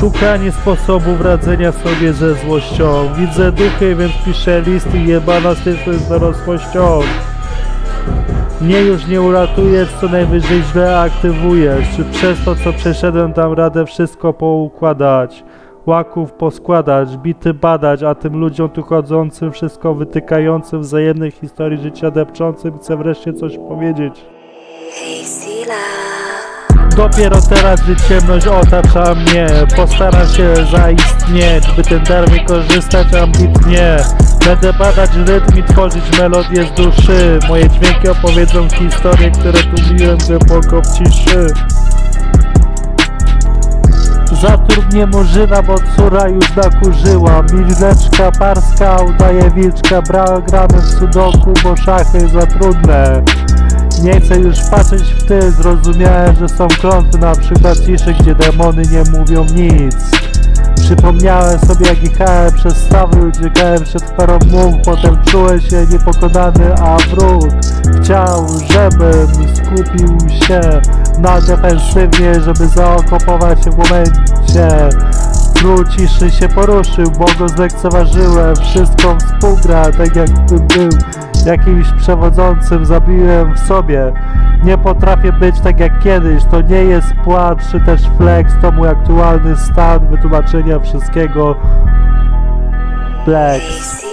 Szukanie sposobów radzenia sobie ze złością. Widzę duchy, więc piszę listy jebana z dorosłością. Mnie już nie uratujesz, co najwyżej źle aktywujesz. Czy przez to, co przeszedłem, dam radę wszystko poukładać? Łaków poskładać, bity badać, a tym ludziom tu chodzącym, wszystko wytykającym, wzajemnej historii życia depczącym, chcę wreszcie coś powiedzieć. Sila. Dopiero teraz, gdy ciemność otacza mnie Postaram się zaistnieć, by ten dar wykorzystać ambitnie. Będę badać rytm i tworzyć melodię z duszy. Moje dźwięki opowiedzą historie, które tłumiłem głęboko w ciszy. Zatrudnię murzyna, bo córa już nakurzyła. Mileczka parska udaje wilczka Bra gramy w sudoku, bo szachy za trudne nie chcę już patrzeć w ty, zrozumiałem, że są klątwy na przykład ciszy, gdzie demony nie mówią nic. Przypomniałem sobie jak jechałem przez stawy, uciekałem przed parą mów, potem czułem się niepokonany, a wróg chciał, żebym skupił się na defensywnie, żeby zaokopować się w momencie. Król ciszy się poruszył, bo go zlekceważyłem, wszystko współgra, tak jakbym był jakimś przewodzącym, zabiłem w sobie. Nie potrafię być tak jak kiedyś, to nie jest płacz czy też flex, to mój aktualny stan wytłumaczenia wszystkiego. Flex.